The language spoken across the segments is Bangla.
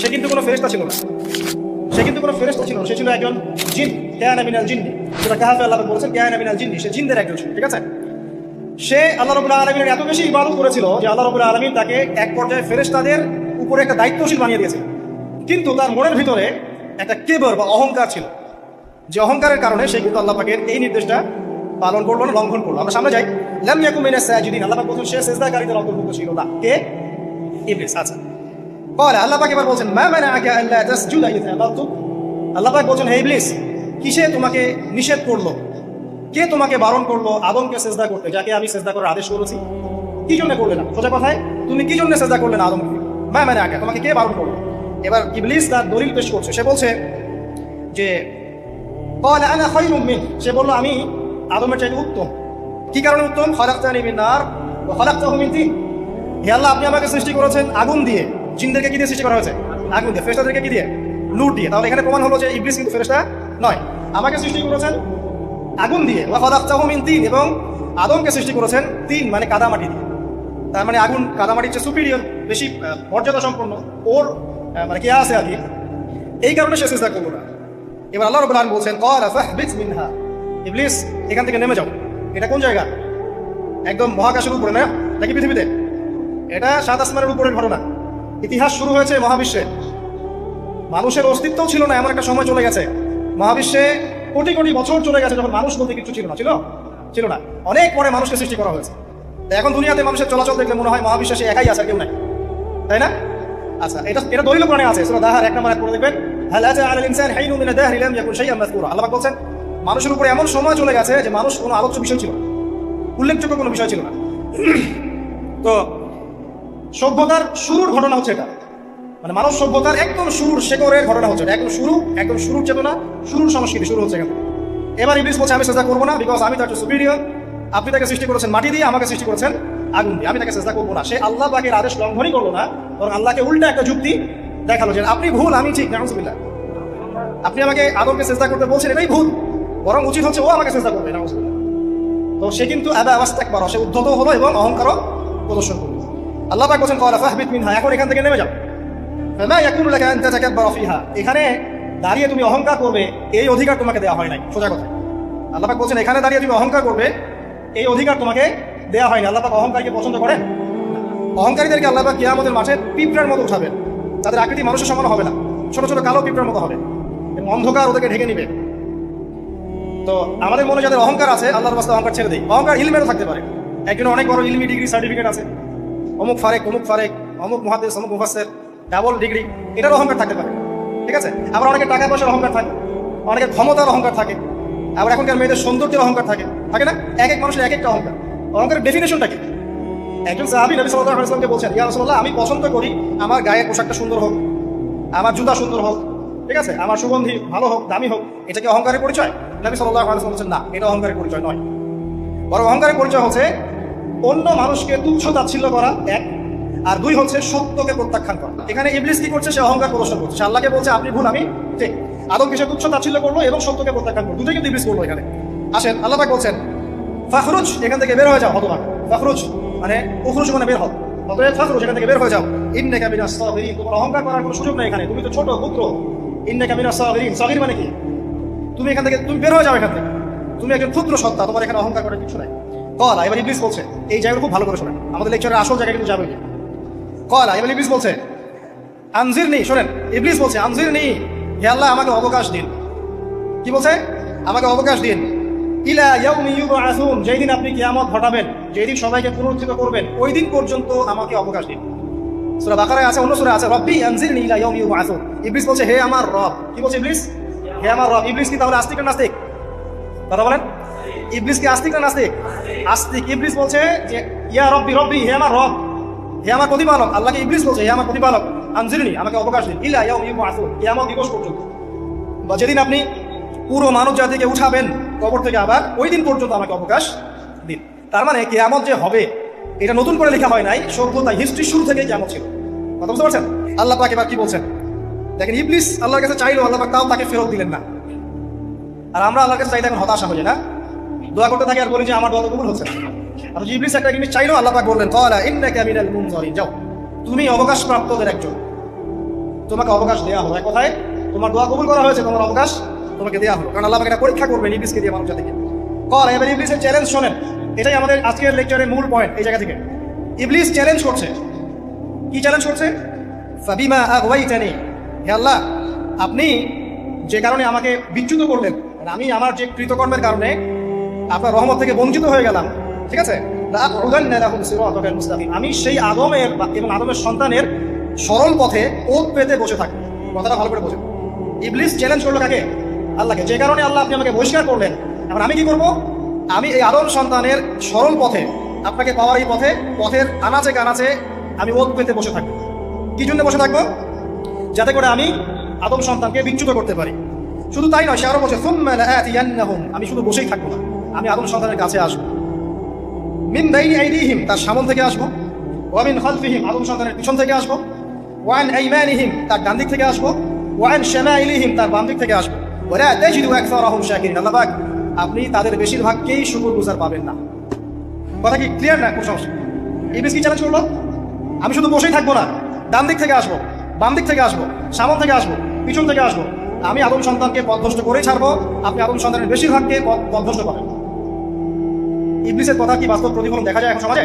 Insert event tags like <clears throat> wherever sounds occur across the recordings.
সে কিন্তু কোনো ফেরেশতা ছিল না। সে কিন্তু কোনো ফেরেশতা ছিল সে ছিল একজন জিন যেটা কাহাফে আল্লাহ বলেছেন সে একজন ছিল, ঠিক আছে? সে আল্লাহ আলমিনের এত বেশি ইবাদত করেছিল যে আল্লাহ আলমিন তাকে এক পর্যায়ে ফেরেশতাদের উপরে একটা দায়িত্বশীল বানিয়ে কিন্তু তার মনের ভিতরে একটা কেবর বা অহংকার ছিল। যে অহংকারের কারণে সে কিন্তু আল্লাহ পাকের এই নির্দেশটা পালন করল না, লঙ্ঘন করল। আমরা সামনে যাই। লাম ইয়াকুম মিনাস আল্লাহ পাক বলছেন, সে সিজদাকারীদের অন্তর্ভুক্ত ছিল না। কে? ইবলিস আচ্ছা। কল আল্লাহ এবার বলছেন, মা মানে আগে আল্লাহ তাসজুদ আইয়াতে আবাতু আল্লাহ বলছেন, হে ইবলিস, কিসে তোমাকে নিষেধ করল? কে তোমাকে বারণ করল আদমকে সেজদা করতে? যাকে আমি সেজদা করার আদেশ করেছি। কি জন্য করলে না? সোজা কথায়, তুমি কি জন্য সেজদা করলে না আদমকে? মা মানে আগে তোমাকে কে বারণ করল? এবার ইবলিস তার দলিল পেশ করছে। সে বলছে যে, কল আনা খাই মিন। সে বলল, আমি আদমের চাইতে উত্তম। কি কারণে উত্তম? খলাক্তানি মিনার ও খলাক্তা হুমিন হে আল্লাহ, আপনি আমাকে সৃষ্টি করেছেন আগুন দিয়ে। জিনদেরকে কি দিয়ে সৃষ্টি করা হয়েছে? আগুন দিয়ে। ফেরেশতাদেরকে কি দিয়ে? লুট দিয়ে। তাহলে এখানে প্রমাণ হলো যে ইবলিস কিন্তু ফেরেশতা নয়। আমাকে সৃষ্টি করেছেন আগুন দিয়ে। ওয়া খলাকতাহু মিন তিন এবং আদমকে সৃষ্টি করেছেন তিন মানে কাদামাটি দিয়ে। তার মানে আগুন, কাদামাটির চেয়ে সুপিরিয়র বেশি মর্যাদা সম্পন্ন ওর মানে কে আছে আর কি এই কারণে সে চেষ্টা করব না। এবার আল্লাহ রবুল্লাহ বলছেন কলা ফাহবিজ মিনহা। ইবলিস, এখান থেকে নেমে যাও। এটা কোন জায়গা? একদম মহাকাশের উপরে, না? নাকি পৃথিবীতে? এটা সাত আসমানের উপরের ঘটনা। ইতিহাস শুরু হয়েছে মহাবিশ্বে। মানুষের অস্তিত্বও ছিল না, এমন একটা সময় চলে গেছে। মহাবিশ্বে কোটি কোটি বছর চলে গেছে যখন মানুষ বলতে কিছু ছিল না, ছিল? ছিল না। অনেক পরে মানুষকে সৃষ্টি করা হয়েছে। এখন দুনিয়াতে মানুষের চলাচল দেখলে মনে হয় মহাবিশ্বে সে একাই আছে কেউ নাই। তাই না? আচ্ছা এটা এটা দলিল কোরআনে আছে, সূরা দাহার এক নম্বর পড়ে দেখবেন। আল্লাহ বলছেন, মানুষের উপরে এমন সময় চলে গেছে যে মানুষ কোনো আলোচ্য বিষয় ছিল উল্লেখযোগ্য কোনো বিষয় ছিল না। তো সভ্যতার শুরুর ঘটনা হচ্ছে এটা। মানে মানব সভ্যতার একদম শুরুর শেকরের ঘটনা হচ্ছে। একদম শুরু, একদম শুরুর চেতনা, শুরুর সংস্কৃতি শুরু হচ্ছে এখান। এবার ইবলিস বলছে, আমি সেজদা করব না বিকজ আমি তার সুপিরিয়র আপনি তাকে সৃষ্টি করেছেন মাটি দিয়ে, আমাকে সৃষ্টি করেছেন আগুন দিয়ে। আমি তাকে চেষ্টা করব না। সে আল্লাহ পাকের আদেশ লঙ্ঘনই করল না, বরং আল্লাহকে উল্টা একটা যুক্তি দেখাল যে, আপনি ভুল, আমি ঠিক, নাউজুবিল্লাহ। আপনি আমাকে আদমকে চেষ্টা করতে বলছেন, এটাই ভুল। বরং উচিত হচ্ছে ও আমাকে চেষ্টা করবে, নাউজুবিল্লাহ। তো সে কিন্তু আদা আওয়াজ ত্যাগ সে উদ্ধত হলো এবং অহংকারও প্রদর্শন করল। আল্লাহ পাক বলছেন, কলা ফাহবিত মিনহা এখন এখান থেকে নেমে যাও। ফামা ইয়াকুনু লাকা আন তাতাকাব্বারা ফিহা। এখানে দাঁড়িয়ে তুমি অহংকার করবে, এই অধিকার তোমাকে দেওয়া হয় নাই। সোজা কথা। আল্লাহ পাক বলছেন, এখানে দাঁড়িয়ে তুমি অহংকার করবে, এই অধিকার তোমাকে দেওয়া হয়নি আল্লাহ পাক অহংকারকে পছন্দ করেন? অহংকারীদেরকে আল্লাহ পাক কিয়ামতের মাঠে পিঁপড়ার মতো উঠাবেন। তাদের আকৃতি মানুষের সমান হবে না। ছোট ছোট কালো পিঁপড়ার মতো হবে। এবং অন্ধকার ওদেরকে ঢেকে নিবে। তো আমাদের মনে যাদের অহংকার আছে, আল্লাহর বাস্তে অহংকার ছেড়ে দিই। অহংকার ইলমেরও থাকতে পারে। একজন অনেক বড় ইলমি ডিগ্রি সার্টিফিকেট আছে। অমুক ফারেক অমুক ফারেক, অমুক মহাদেশ, অমুক মুফাসের ডাবল ডিগ্রি এটার অহংকার থাকতে পারে। ঠিক আছে? আবার অনেকের টাকা পয়সার অহংকার থাকে, অনেকের ক্ষমতার অহংকার থাকে, আবার এখনকার মেয়েদের সৌন্দর্যের অহংকার থাকে। থাকে না? এক এক মানুষের এক একটা অহংকার। অহংকারের ডেফিনেশনটা কি? একজন সাহাবি নবী ওয়াসাল্লামকে বলছেন, ইয়া রাসূলুল্লাহ, আমি পছন্দ করি আমার গায়ের পোশাকটা সুন্দর হোক, আমার জুতা সুন্দর হোক, ঠিক আছে? আমার সুগন্ধি ভালো হোক, দামি হোক, এটা কি অহংকারের পরিচয়? নবী সাল্লাল্লাহু আলাইহি ওয়াসাল্লাম বলছেন, না, এটা অহংকারের পরিচয় নয়। বরং অহংকারের পরিচয় হচ্ছে অন্য মানুষকে তুচ্ছ তাচ্ছিল্য করা, এক। আর দুই হচ্ছে সত্যকে প্রত্যাখ্যান করা। এখানে ইবলিস কি করছে? সে অহংকার প্রদর্শন করছে। আল্লাহকে বলছে, আপনি ভুল, আমি ঠিক। আদমকে সে তুচ্ছ তাচ্ছিল্য করল এবং সত্যকে প্রত্যাখ্যান করল। দুটোই কিন্তু ইবলিস করল এখানে। আসেন, আল্লাহ পাক বলছেন, ফাখরুজ, এখান থেকে বের হয়ে যাও, হতবাক। ফাখরুজ মানে উখরুজ মানে বের হও। অতএব ফাখরুজ, এখান থেকে বের হয়ে যাও। ইন্নাকা মিনাস সাগিরিন। তোমার অহংকার করার কোনো সুযোগ নেই এখানে। তুমি তো ছোট, পুত্র। ইন্নাকা মিনাস সাগিরিন। সাগির মানে কি? তুমি এখান থেকে, তুমি বের হয়ে যাও এখান থেকে। তুমি একজন ক্ষুদ্র সত্তা। তোমার এখানে অহংকার করার কিছু নাই। কলা, এবার ইবলিস বলছে, এই জায়গাটা খুব ভালো করে শোনেন। আমাদের লেকচারের আসল জায়গা কিন্তু যাবে কলা, এবার ইবলিস বলছে, আনজির নেই শোনেন, ইবলিস বলছে, আনজির নেই হে আল্লাহ, আমাকে অবকাশ দিন। কি বলছে? আমাকে অবকাশ দিন। ইলা ইউবআসুন যেই দিন আপনি কিয়ামত ঘটাবেন যেই দিন সবাইকে পুনরুত্থিত করবেন, ওই দিন পর্যন্ত আমাকে অবকাশ দিন। সূরা বাকারায় আছে, অন্য সূরা আছে, রব্বি আনজিরনি ইলা ইয়াউমি ইউবআসুন ইবলিস বলছে, হে আমার রব। কি বলছে ইবলিস? হে আমার রব। ইবলিস কি তাহলে আস্তিক না নাস্তিক? কথা বলেন। ইবলিস কি আস্তিক না নাস্তিক? আস্তিক ইবলিস বলছে যে, ইয়া রব্বি রব্বি, হে আমার রব, হে আমার প্রতিপালক, আল্লাহকে ইবলিস বলছে, হে আমার প্রতিপালক, আনজিরনি, আমাকে অবকাশ দিন। ইলা ইয়াউমি ইউবআসুন কিয়ামত দিবস পর্যন্ত। বা যেদিন আপনি পুরো মানব জাতিকে উঠাবেন, কবর থেকে আবার ওই দিন পর্যন্ত আমাকে অবকাশ দিন। তার মানে কেয়ামত যে হবে, এটা নতুন করে লেখা হয় নাই, সভ্যতা হিস্ট্রি শুরু থেকে কেমন ছিল। কথা বুঝতে পারছেন? আল্লাহ পাক এবার কি বলছেন? দেখেন, ইবলিস আল্লাহর কাছে চাইলো আল্লাহ পাক তাও তাকে ফেরত দিলেন না। আর আমরা আল্লাহর কাছে চাইতে এখন হতাশা হয়ে না? দোয়া করতে থাকি আর বলি যে আমার দোয়া কবুল হচ্ছে না। আর ইবলিস একটা জিনিস চাইলো, আল্লাহ পাক বললেন, কলা ইন্নাকা মিনাল মুনজারিন। যাও, তুমি অবকাশ প্রাপ্তদের একজন। তোমাকে অবকাশ দেওয়া হলো। এক কথায়, তোমার দোয়া কবুল করা হয়েছে, তোমার অবকাশ তোমাকে দেওয়া হলো। কারণ আল্লাহ এটা পরীক্ষা করবেন ইবলিসকে দিয়ে মানুষ জাতিকে কর এবার ইবলিসের চ্যালেঞ্জ শোনেন। এটাই আমাদের আজকের লেকচারের মূল পয়েন্ট এই জায়গা থেকে। ইবলিস চ্যালেঞ্জ করছে। কি চ্যালেঞ্জ করছে? ফাবিমা আগওয়াইতানি। হে আল্লাহ, আপনি যে কারণে আমাকে বিচ্যুত করলেন আমি আমার যে কৃতকর্মের কারণে আপনার রহমত থেকে বঞ্চিত হয়ে গেলাম। ঠিক আছে। আমি সেই আদমের এবং আদমের সন্তানের সরল পথে ওত পেতে বসে থাকি কথাটা ভালো করে বোঝেন ইবলিস চ্যালেঞ্জ করল কাকে? আল্লাহকে। যে কারণে আল্লাহ আপনি আমাকে বহিষ্কার করলেন। এখন আমি কি করব? আমি এই আদম সন্তানের সরল পথে আপনাকে পাওয়ার এই পথে পথের আনাচে কানাচে আমি ওত পেতে বসে থাকব। কি জন্য বসে থাকব? যাতে করে আমি আদম সন্তানকে বিচ্যুত করতে পারি। শুধু তাই নয় সে আরও বলছে "সুম্মা লাআতিয়ান্নাহুম", আমি শুধু বসেই থাকব না। আমি আদম সন্তানের কাছে আসব। মিন বাইনি আইদিহিম, তার সামন থেকে আসব। ওয়া মিন খালফিহিম আদম সন্তানের পিছন থেকে আসব। ওয়ান আইমানিহিম, তার ডান দিক থেকে আসব। ওয়ান শামাইলিহিম, তার বাম দিক থেকে আসব। ওয়ালা তাজিদু আকসারাহুম শাকিরিন। আল্লাহ পাক, আপনি তাদের বেশিরভাগকেই শুকরগুজার পাবেন না। কথা কি ক্লিয়ার না? কোন সমস্যা ইবলিস কি চ্যালেঞ্জ করল? আমি শুধু বসেই থাকব না। ডান দিক থেকে আসব, বাম দিক থেকে আসব, সামন থেকে আসব, পিছন থেকে আসব। আমি আদম সন্তানকে পথভ্রষ্ট করেই ছাড়বো। আপনি আদম সন্তানের বেশিরভাগকে পথভ্রষ্ট করেন ইবলিসের কথা কি বাস্তব প্রতিফলন দেখা যায় এখন সমাজে?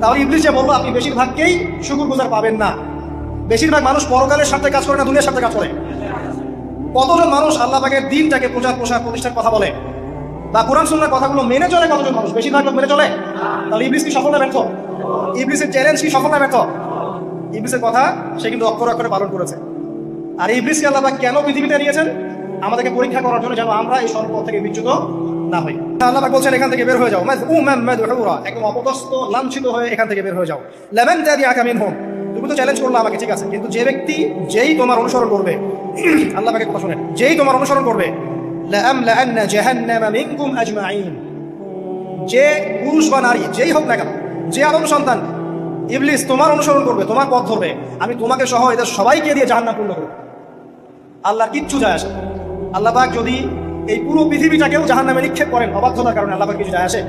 তাহলে ইবলিস যে বলব আপনি বেশিরভাগকেই শুকুর গুজার পাবেন না। বেশিরভাগ মানুষ পরকালের সাথে কাজ করে না, দুনিয়ার সাথে কাজ করে। কতজন মানুষ আল্লাহ পাকের দিনটাকে প্রচার প্রসার প্রতিষ্ঠার কথা বলে? বা কোরআন সুন্নার কথাগুলো মেনে চলে কতজন মানুষ? বেশিরভাগ লোক মেনে চলে? তাহলে ইবলিস কি সফল না ব্যর্থ? ইবলিসের চ্যালেঞ্জ কি সফল না ব্যর্থ? ইবলিসের কথা সে কিন্তু অক্ষর অক্ষরে পালন করেছে। আর ইবলিসকে আল্লাহ কেন পৃথিবীতে নিয়েছেন? আমাদেরকে পরীক্ষা করার জন্য যেন আমরা এই সর্বপথ থেকে বিচ্যুত না হই আল্লাহ বলছেন, এখান থেকে বের হয়ে যাও। একদম অপদস্থ, লাঞ্ছিত হয়ে এখান থেকে বের হয়ে যাও। লেমন তাদিয়াকা মিনহুম, তুমি তো চ্যালেঞ্জ করল আমাকে, ঠিক আছে। কিন্তু যে ব্যক্তি যেই তোমার অনুসরণ করবে, <clears throat> আল্লাহ কথা শুনেন, যেই তোমার অনুসরণ করবে যে পুরুষ বা নারী, যেই হোক না কেন, যে আদম সন্তান, ইবলিস তোমার অনুসরণ করবে, তোমার পথ ধরবে, আমি তোমাকে সহ এদের সবাইকে দিয়ে জাহান্নাম পূর্ণ করব। কিচ্ছু যায় আসে আল্লাহ যদি এই পুরো পৃথিবীটাকেও জাহান্নামে নিক্ষেপ করেন অবাধ্যতার কারণে আল্লাহ কিছু যায় আসে।